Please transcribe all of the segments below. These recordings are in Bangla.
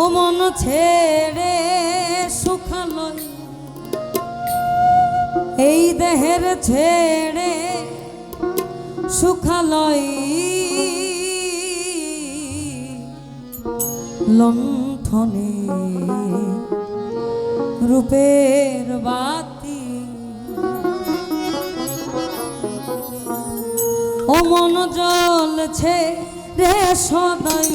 ও মন ছেড়ে সুখালয় এই দেহের ছেড়ে সুখালয় লণ্ঠনে রূপের বাতি। ও মন জলছে রে সদাই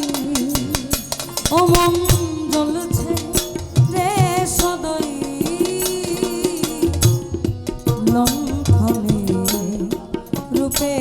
রূপে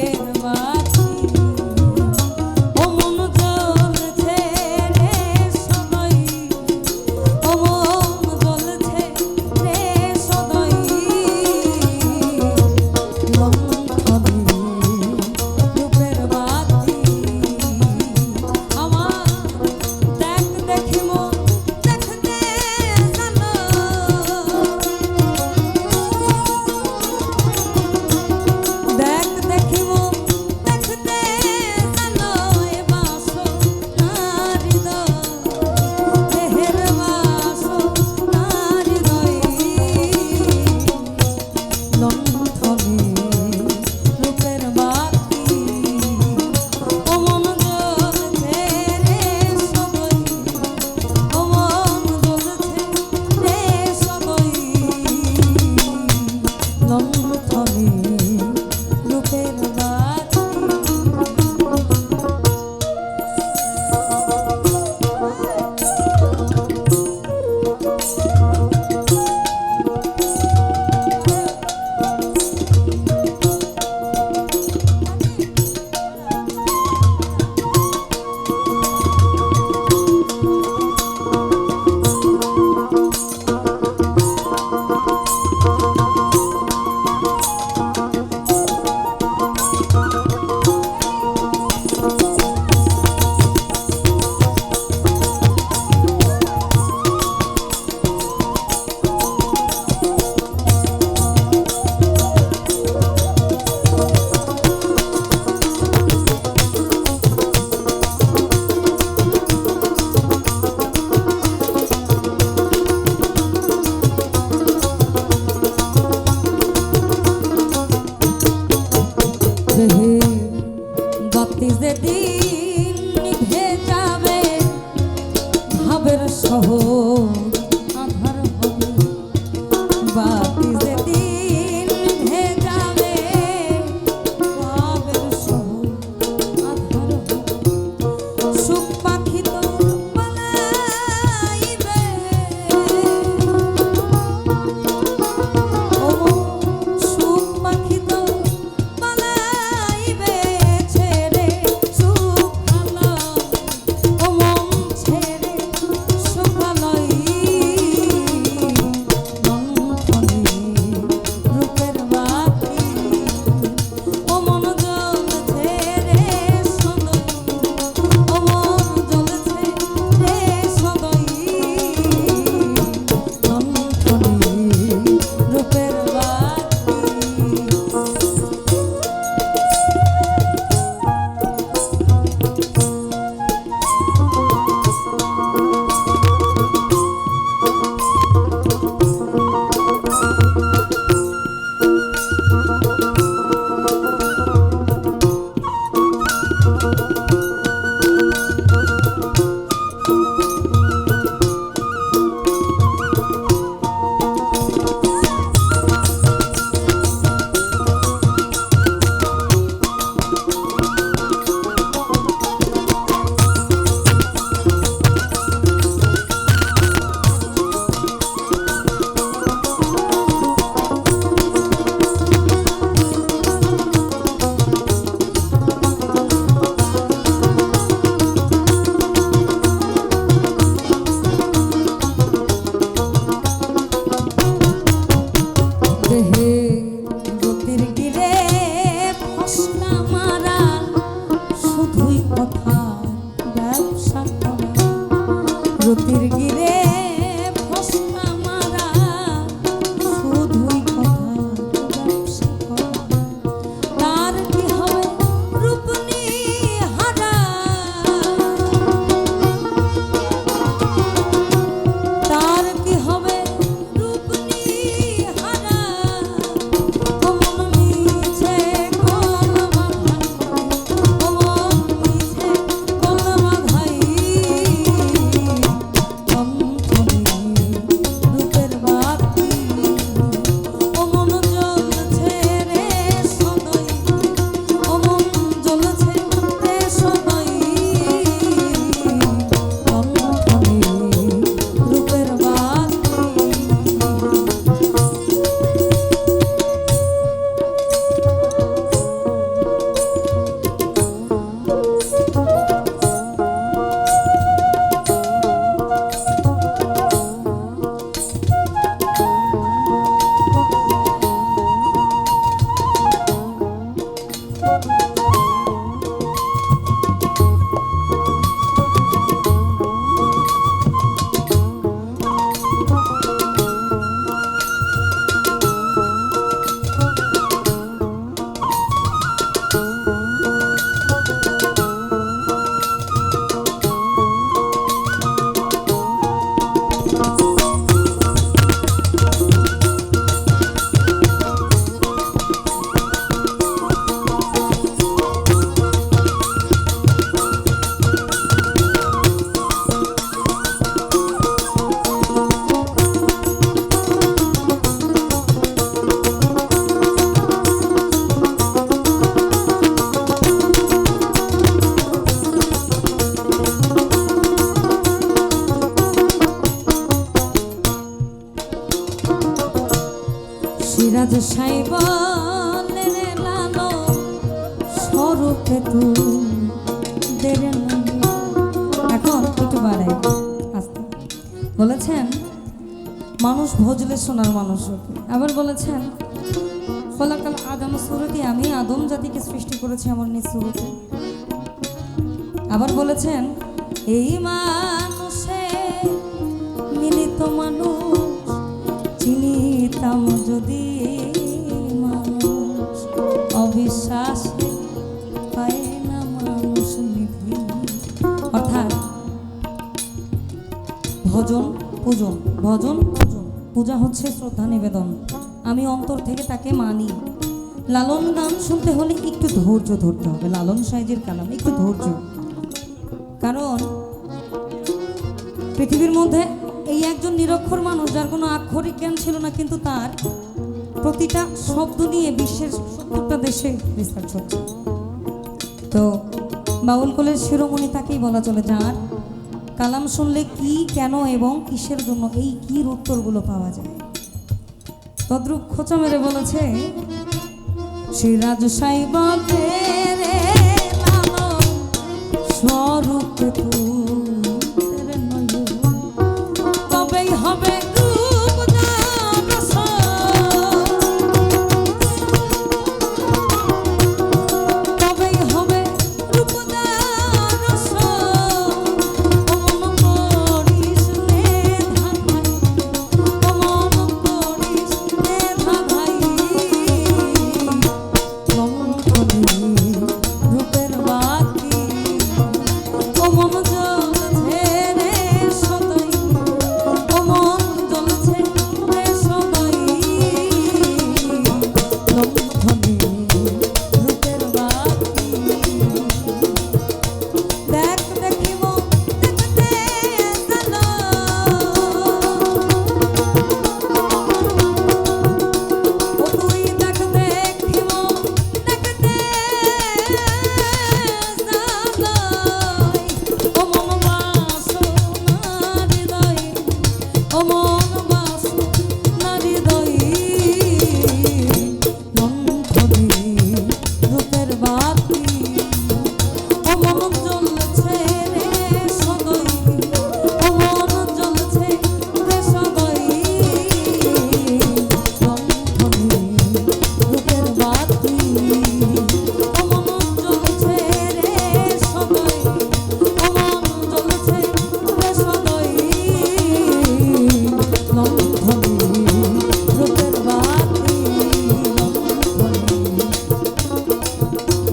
গতির গিরে বলেছেন, মানুষ ভজলে শোনার মানুষ আবার বলেছেন, ফলাকাল আদম সুরতি, আমি আদম জাতিকে সৃষ্টি করেছি, আমার নিজ সুরতে। আবার বলেছেন, এই মানুষে মিলিত মানুষ, চিনিতাম যদি মানুষ, অবিশ্বাসে না মানুষ অর্থাৎ, ভজন পূজন ভজন পূজন পূজা হচ্ছে শ্রদ্ধা নিবেদন। আমি অন্তর থেকে তাকে মানি। লালন গান শুনতে হলে একটু ধৈর্য ধরতে হবে। লালন সাইজের কালাম, একটু ধৈর্য। কারণ পৃথিবীর মধ্যে এই একজন নিরক্ষর মানুষ যার কোনো আক্ষরিক জ্ঞান ছিল না, কিন্তু তার প্রতিটা শব্দ নিয়ে বিশ্বের সত্তরটা দেশে রিসার্চ হচ্ছে তো বাউল কলের শিরোমণি তাকেই বলা চলে, যার কালাম শুনলে কি, কেন এবং কিসের জন্য এই কির উত্তরগুলো পাওয়া যায়? তদ্রুপ খোঁচা মেরে বলেছে সিরাজ সাইব স্বরূপ তুই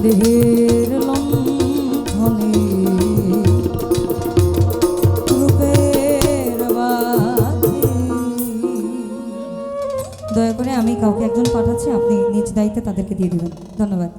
দেহের লঙ্ঘনে রূপের দয়া করে আমি কাউকে একজন পাঠাচ্ছি, আপনি নিজ দায়িত্বে তাদেরকে দিয়ে দেবেন। ধন্যবাদ।